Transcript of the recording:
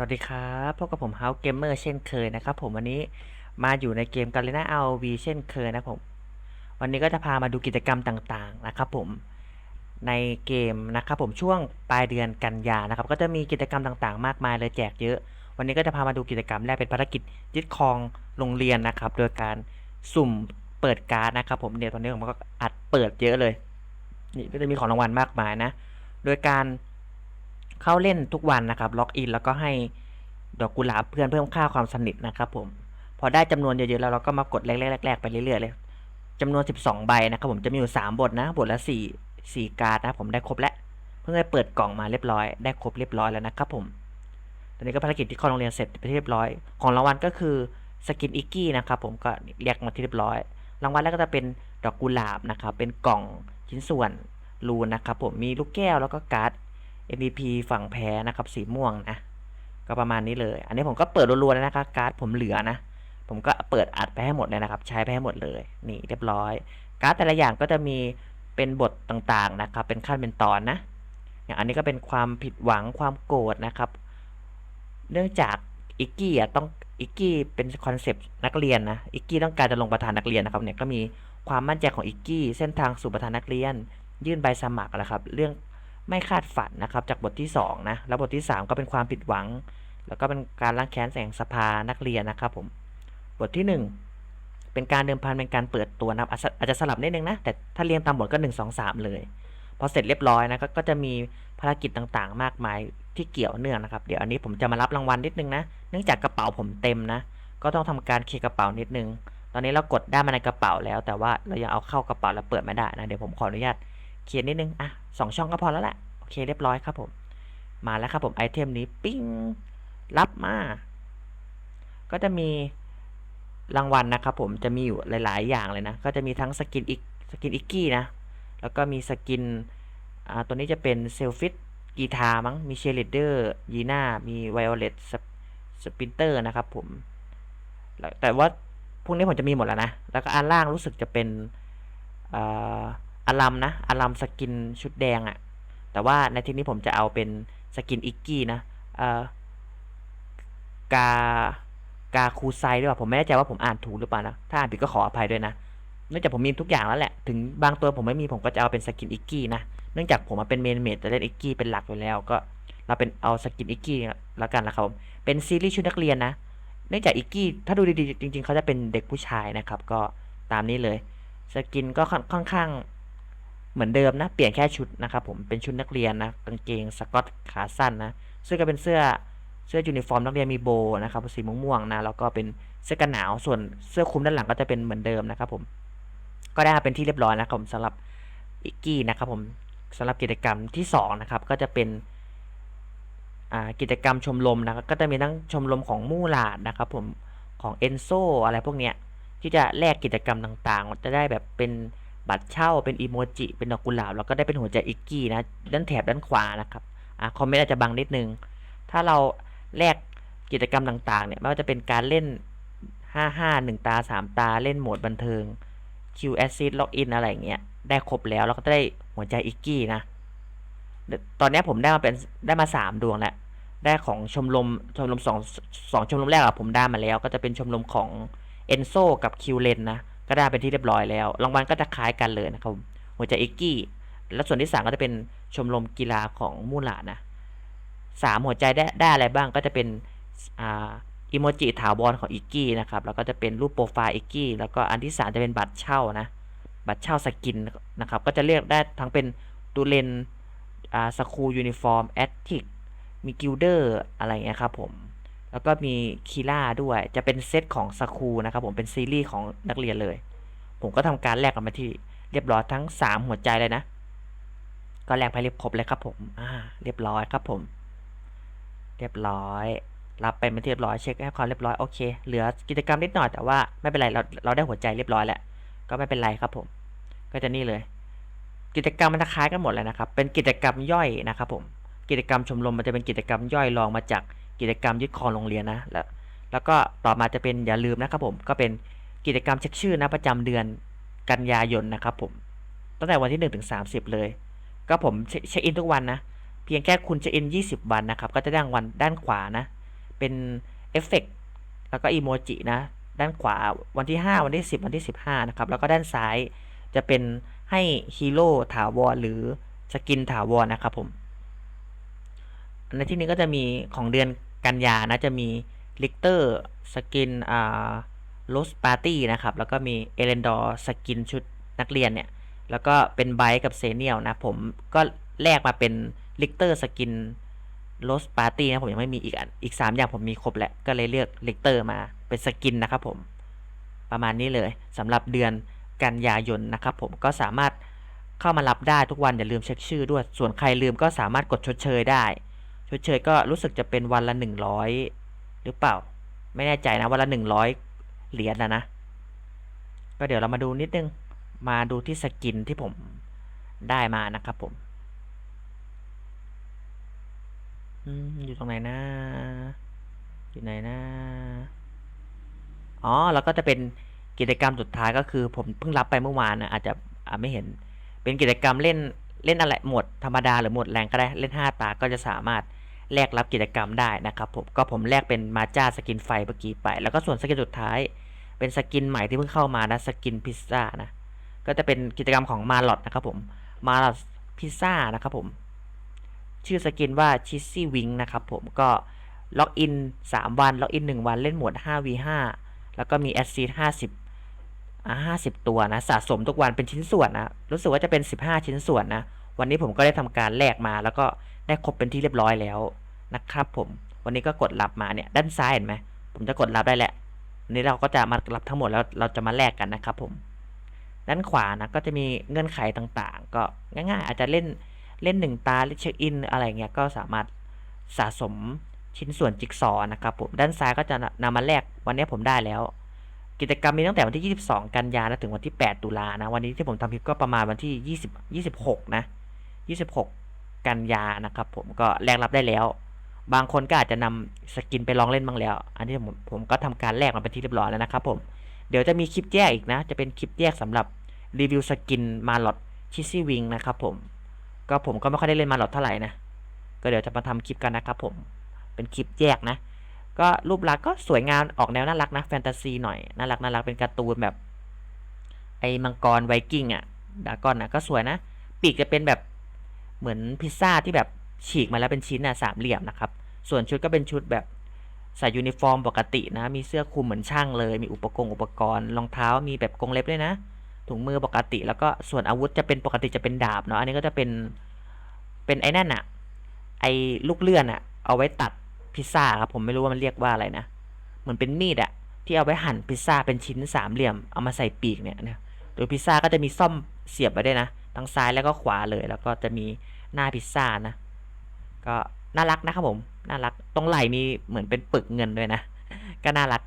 สวัสดีครับพบกับผม House Gamer เช่นเคยนะครับผมวันนี้มาอยู่ในเกม Garena RV เช่นเคยนะผม วันนี้ก็จะพามาดูกิจกรรมต่างๆนะครับผมในเกมนะครับผมช่วงปลายเดือนกันยานะครับ ก็จะมีกิจกรรมต่างๆ มากมายเลยแจกเยอะ วันนี้ก็จะพามาดูกิจกรรมแรกเป็นภารกิจยึดครองโรงเรียนนะครับ โดยการสุ่มเปิดการ์ดนะครับ ผมเนี่ยตอนนี้ผมก็อัดเปิดเยอะเลยนี่ก็จะมีของรางวัลมากมายนะ โดยการ เข้าเล่นทุกวันนะครับ ล็อกอินแล้วก็ให้ดอกกุหลาบเพื่อนเพิ่มค่าความสนิทนะครับผม พอได้จำนวนเยอะๆแล้วเราก็มากดแรกๆๆไปเรื่อยๆเลยจำนวน 12 ใบนะครับผมจะมีอยู่ 3 บทนะ บทละ 4 4 การ์ดนะผมได้ครบแล้ว เพิ่งได้เปิดกล่องมาเรียบร้อย ได้ครบเรียบร้อยแล้วนะครับผม ตอนนี้ก็ภารกิจที่เข้าโรงเรียนเสร็จไปเรียบร้อย ของรางวัลก็คือสกินอิกกี้นะครับผมก็เรียกมาที่เรียบร้อย รางวัลแรกก็จะเป็นดอกกุหลาบนะครับ เป็นกล่องชิ้นส่วนรูนนะครับผม มีลูกแก้วแล้วก็การ์ด MVP ฝั่งแพ้นะครับ สีม่วงนะ ก็ประมาณนี้เลย อันนี้ผมก็เปิดรัวๆแล้วนะครับการ์ดผมเหลือนะ ผมก็เปิดอัดไปให้หมดเลยนะครับ ใช้ไปให้หมดเลย นี่เรียบร้อย การ์ดแต่ละอย่างก็จะมีเป็นบทต่างๆนะครับ เป็นขั้นเป็นตอนนะ อย่างอันนี้ก็เป็นความผิดหวังความโกรธนะครับ เนื่องจากอิกกี้อะต้องอิกกี้เป็นคอนเซปต์นักเรียนนะอิกกี้ต้องการจะลงประธานนักเรียนนะครับเนี่ยก็มีความมั่นใจของอิกกี้เส้นทางสู่ประธานนักเรียน ยื่นใบสมัครนะครับ เรื่อง ไม่คาดฝันนะครับ จากบทที่2นะแล้วบทที่ 3 ก็เป็นความผิดหวัง แล้วก็เป็นการล้างแค้นแสงสภานักเรียนนะครับผมบทที่ 1 เป็นการเดิมพันเป็นการเปิดตัวนะครับอาจจะสลับนิดนึงนะ แต่ถ้าเรียงตามบทก็ 1 2 3 เลยพอเสร็จเรียบร้อยนะก็ก็จะมีภารกิจต่างๆ มากมายที่เกี่ยวเนื่องนะครับ เดี๋ยวอันนี้ผมจะมารับรางวัลนิดนึงนะ เนื่องจากกระเป๋าผมเต็มนะ ก็ต้องทำการเคลียร์กระเป๋านิดนึง ตอนนี้เรากดได้มาในกระเป๋าแล้ว แต่ว่าเรายังเอาเข้ากระเป๋าแล้วเปิดไม่ได้นะ เดี๋ยวผมขออนุญาต เคลียร์นิดนึง อะสองช่องก็พอแล้วแหละ โอเคเรียบร้อยครับผม มาแล้วครับผมไอเทมนี้ปิ้งรับมา ก็จะมีรางวัลนะครับผมจะมีอยู่หลาย ๆ อย่างเลยนะ ก็จะมีทั้งสกินอีกสกินอิกกี้นะ แล้วก็มีสกินอ่าตัวนี้จะเป็นเซลฟิตกีตาร์มั้งมีเชลิเดอร์ยีน่ามีไวโอเลตสปินเตอร์นะครับผม แต่ว่าพวกนี้ผมจะมีหมดแล้วนะ แล้วก็อันล่างรู้สึกจะเป็นอ่า อารัมนะอารัมสกินชุดแดงอะ่ะ แต่ว่าในที่นี้ผมจะเอาเป็นสกินอิกกี้นะเอ่อกากาคูไซด้วยว่าผมไม่แน่ใจว่าผมอ่านถูกหรือเปล่านะ ถ้าอ่านผิดก็ขออภัยด้วยนะ เนื่องจากผมมีทุกอย่างแล้วแหละ ถึงบางตัวผมไม่มีผมก็จะเอาเป็นสกินอิกกี้นะ เนื่องจากผมมาเป็นเมนเมดแต่เล่นอิกกี้เป็นหลักอยู่แล้วก็ เราเป็นเอาสกินอิกกี้แล้วกันนะครับผม เป็นซีรีส์ชุดนักเรียนนะ เนื่องจากอิกกี้ถ้าดูดีๆจริง ๆเขาจะเป็นเด็กผู้ชายนะครับ ก็ตามนี้เลย สกินก็ค่อนข้าง เหมือนเดิมนะ เปลี่ยนแค่ชุดนะครับผม เป็นชุดนักเรียนนะกางเกงสกอตขาสั้นนะเสื้อก็เป็นเสื้อเสื้อยูนิฟอร์มนักเรียนมีโบนะครับสีม่วงๆนะแล้วก็เป็นเสื้อกันหนาวส่วนเสื้อคลุมด้านหลังก็จะเป็นเหมือนเดิมนะครับผมก็ได้เป็นที่เรียบร้อยนะครับผมสำหรับอิกกี้นะครับผมสำหรับกิจกรรมที่2นะครับก็จะเป็นกิจกรรมชมรมนะครับก็จะมีทั้งชมรมของมู่หลาดนะครับผมของเอนโซอะไรพวกเนี้ยที่จะแลกกิจกรรมต่างๆ จะได้แบบเป็น บัตรเช่าเป็นอีโมจิเป็นดอกกุหลาบแล้วก็ได้เป็นหัวใจอิกกี้นะด้านแถบด้านขวานะครับอ่าคอมเมนต์อาจจะบังนิดนึง ถ้าเราแลกกิจกรรมต่างๆเนี่ยไม่ว่าจะเป็นการเล่น 5 5 1 ตา 3 ตาเล่นโหมดบันเทิง Q Assist Login อะไรอย่างเงี้ยได้ครบแล้ว แล้วก็ได้หัวใจอิกกี้นะ ตอนนี้ผมได้มาเป็นได้มาสามดวงแล้ว ได้ของชมรมชมรมสองสองชมรมแรกอะผมได้มาแล้ว ก็จะเป็นชมรมของเอนโซกับคิวเลนนะ ก็ได้เป็นที่เรียบร้อยแล้ว รางวัลก็จะคล้ายกันเลยนะครับหัวใจอิกกี้ แล้วส่วนที่สามก็จะเป็นชมรมกีฬาของมูลานะสามหัวใจได้ได้อะไรบ้างก็จะเป็นอ่าอิโมจิถาวรของอิกกี้นะครับ แล้วก็จะเป็นรูปโปรไฟล์อิกกี้ แล้วก็อันที่สามจะเป็นบัตรเช่านะ บัตรเช่าสกินนะครับ ก็จะเรียกได้ทั้งเป็นตูเลนอ่าสคูยูนิฟอร์มแอตติกมีกิลเดอร์อะไรเงี้ยครับผม แล้วก็มีคีล่าด้วยจะเป็นเซตของสคูนะครับผมเป็นซีรีส์ของนักเรียนเลย ผมก็ทำการแลกกันมาที่เรียบร้อยทั้ง 3 หัวใจเลยนะ ก็แลกไปเรียบครบเลยครับผมอ่าเรียบร้อยครับผม เรียบร้อย รับไปเป็นที่เรียบร้อยเช็คให้ความเรียบร้อยโอเคเหลือกิจกรรมนิดหน่อยแต่ว่าไม่เป็นไรเราเราได้หัวใจเรียบร้อยแล้วก็ไม่เป็นไรครับผม ก็จะนี่เลย กิจกรรมมันคล้ายกันหมดเลยนะครับ เป็นกิจกรรมย่อยนะครับผมกิจกรรมชมรมมันจะเป็นกิจกรรมย่อยรองมาจาก กิจกรรมยึดครองโรงเรียนนะแล้วแล้วก็ต่อมาจะเป็นอย่าลืมนะครับผมก็เป็นกิจกรรมเช็คชื่อนะประจำเดือนกันยายนนะครับผมตั้งแต่วันที่1ถึง30 เลย ก็ผมเช็คอินทุกวันนะเพียงแค่คุณเช็คอิน 20 วันนะครับก็จะได้รางวัลด้านขวานะเป็นเอฟเฟกต์แล้วก็อีโมจินะด้านขวาวันที่ 5 วันที่ 10 วันที่ 15นะครับแล้วก็ด้านซ้ายจะเป็นให้ฮีโร่ถาวรหรือสกินถาวรนะครับผมในที่นี้ก็จะมีของเดือน กันยานะจะมีลิกเตอร์สกินอ่าโรสปาร์ตี้นะครับ แล้วก็มีเอเลนดอร์สกินชุดนักเรียนเนี่ย แล้วก็เป็นไบกับเซเนียลนะ ผมก็แลกมาเป็นลิกเตอร์สกินโรสปาร์ตี้นะผมยังไม่มีอีกอันอีก 3 อย่างผมมีครบแล้ว ก็เลยเลือกลิกเตอร์มาเป็นสกินนะครับผม ประมาณนี้เลยสำหรับเดือนกันยายนนะครับผมก็สามารถเข้ามารับได้ทุกวันอย่าลืมเช็คชื่อด้วย ส่วนใครลืมก็สามารถกดชดเชยได้ ชดเชยก็รู้สึกจะเป็นวันละหนึ่งร้อยหรือเปล่า ไม่แน่ใจนะวันละหนึ่งร้อยเหรียญนะนะ ก็เดี๋ยวเรามาดูนิดนึง มาดูที่สกินที่ผมได้มานะครับผมอยู่ตรงไหนนะอยู่ไหนนะอ๋อ แล้วก็จะเป็นกิจกรรมสุดท้ายก็คือ ผมเพิ่งรับไปเมื่อวานนะอาจจะอ่าไม่เห็น เป็นกิจกรรมเล่นเล่นอะไรหมดธรรมดาหรือหมดแรงก็ได้ เล่น5ตาก็จะสามารถ แลกรับกิจกรรมได้นะครับผมก็ผมแลกเป็นมาจ้าสกินไฟเมื่อกี้ไป แล้วก็ส่วนสกินสุดท้าย เป็นสกินใหม่ที่เพิ่งเข้ามานะสกินพิซซ่านะก็จะเป็นกิจกรรมของมาลอดนะครับผมมาลอดพิซซ่านะครับผมชื่อสกินว่าชิซซี่วิงนะครับผมก็ล็อกอิน 3 วัน ล็อกอิน 1 วันเล่นหมวด 5v5 แล้วก็มีแอดซีด50อ่า50 ตัวนะ สะสมทุกวันเป็นชิ้นส่วนนะ รู้สึกว่าจะเป็น 15 ชิ้นส่วนนะ วันนี้ผมก็ได้ทำการแลกมาแล้วก็ได้ครบเป็นที่เรียบร้อยแล้วนะครับ ผมวันนี้ก็กดรับมาเนี่ยด้านซ้ายเห็นไหมผมจะกดรับได้แหละวันนี้เราก็จะมารับทั้งหมดแล้วเราจะมาแลกกันนะครับ ผมด้านขวานะก็จะมีเงื่อนไขต่างๆ ก็ง่ายๆ อาจจะเล่นเล่นหนึ่งตาเล่นเช็คอินอะไรเงี้ยก็สามารถสะสมชิ้นส่วนจิ๊กซอว์นะครับผมด้านซ้ายก็จะนำมาแลกวันนี้ผมได้แล้ว กิจกรรมมีตั้งแต่วันที่ 22 กันยานะถึงวันที่ 8 ตุลานะวันนี้ที่ผมทำคลิปก็ประมาณวันที่ 20 26 นะ 26 กันยานะครับ ผมก็แลกรับได้แล้ว บางคนก็อาจจะนำสกินไปลองเล่นบ้างแล้ว อันนี้ผมผมก็ทำการแลกมาเป็นที่เรียบร้อยแล้วนะครับผมเดี๋ยวจะมีคลิปแยกอีกนะ จะเป็นคลิปแยกสำหรับรีวิวสกินมาลอดชิซี่วิงนะครับผมก็ผมก็ไม่ค่อยได้เล่นมาลอดเท่าไหร่นะ ก็เดี๋ยวจะมาทำคลิปกันนะครับผม เป็นคลิปแยกนะ ก็รูปลักษณ์ก็สวยงามออกแนวน่ารักนะแฟนตาซีหน่อยน่ารักน่ารักเป็นการ์ตูนแบบ ไอ้มังกรไวกิ้งอะดากอนนะก็สวยนะ ปีกจะเป็นแบบ เหมือนพิซซ่าที่แบบฉีกมาแล้วเป็นชิ้นอะสามเหลี่ยมนะครับ ส่วนชุดก็เป็นชุดแบบใส่ยูนิฟอร์มปกตินะ มีเสื้อคลุมเหมือนช่างเลย มีอุปกรณ์อุปกรณ์รองเท้ามีแบบกรงเล็บด้วยนะ ถุงมือปกติ แล้วก็ส่วนอาวุธจะเป็นปกติจะเป็นดาบเนาะ อันนี้ก็จะเป็นเป็นไอ้นั่นอะไอ้ลูกเลื่อนอะเอาไว้ตัดพิซซ่าครับผมไม่รู้ว่ามันเรียกว่าอะไรนะ เหมือนเป็นมีดอะที่เอาไว้หั่นพิซซ่าเป็นชิ้นสามเหลี่ยมเอามาใส่ปีกเนี่ยนะโดยพิซซ่าก็จะมีซ่อมเสียบไว้ด้วยนะ ทั้งซ้ายแล้วก็ขวาเลย แล้วก็จะมีหน้าพิซซ่านะ ก็น่ารักนะครับผม น่ารัก ตรงไหล่มีเหมือนเป็นปึกเงินด้วยนะ ก็น่ารักดี